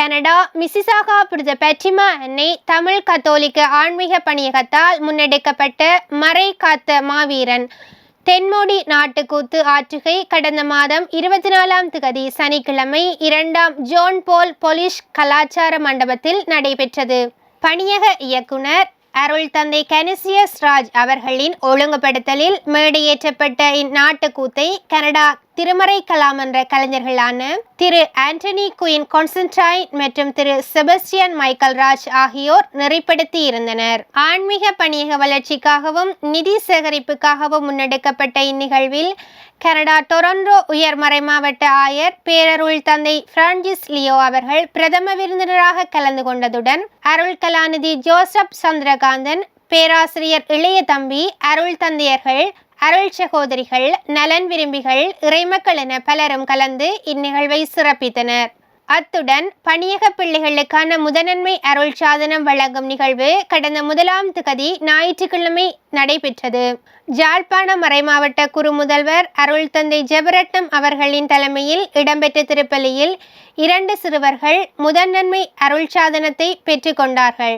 Canada Mississauga புரித பெற்றிமா அன்னை தமிழ் கத்தோலிக்க ஆன்மீக பணியகத்தால் முன்னெடுக்கப்பட்ட மறை காத்த மாவீரன். தென்மோடி நாட்டுக்கூத்து ஆற்றுகை கடந்த மாதம் இருபத்தி நாலாம் திகதி சனிக்கிழமை இரண்டாம் ஜோன் போல் பொலிஷ் கலாச்சார மண்டபத்தில் நடைபெற்றது. பணியக இயக்குனர் அருள் தந்தை கெனிசியஸ் ராஜ் அவர்களின் ஒழுங்குபடுத்தலில் மேடையேற்றப்பட்ட இந்நாட்டுக்கூத்தை கனடா திருமறை கலாம் என்ற கலைஞர்களான திரு ஆண்டனி குயின் கான்ஸ்டன்டைன் மற்றும் திரு செபஸ்டியன் மைக்கேல் ராஜ் ஆகியோர் நெறிப்படுத்தி இருந்தனர். ஆன்மீக பணியக வளர்ச்சிக்காகவும் நிதி சேகரிப்புக்காகவும் முன்னெடுக்கப்பட்ட இந்நிகழ்வில் கனடா டொரண்டோ உயர்மறை மாவட்ட ஆயர் பேரருள் தந்தை பிரான்சிஸ் லியோ அவர்கள் பிரதம விருந்தினராக கலந்து கொண்டதுடன் அருள் கலாநிதி ஜோசப் சந்திரகாந்தன் பேராசிரியர் இளைய தம்பி அருள் தந்தையர்கள் அருள் சகோதரிகள் நலன் விரும்பிகள் இறைமக்கள் என பலரும் கலந்து இந்நிகழ்வை சிறப்பித்தனர். அத்துடன் பணியக பிள்ளைகளுக்கான முதனன்மை அருள் சாதனம் வழங்கும் நிகழ்வு கடந்த முதலாம் திகதி ஞாயிற்றுக்கிழமை நடைபெற்றது. ஜாழ்ப்பாண மறைமாவட்ட குரு முதல்வர் அருள் தந்தை ஜெபரட்னம் அவர்களின் தலைமையில் இடம்பெற்ற திருப்பலியில் இரண்டு சிறுவர்கள் முதன்னன்மை அருள் சாதனத்தை பெற்றுக்கொண்டார்கள்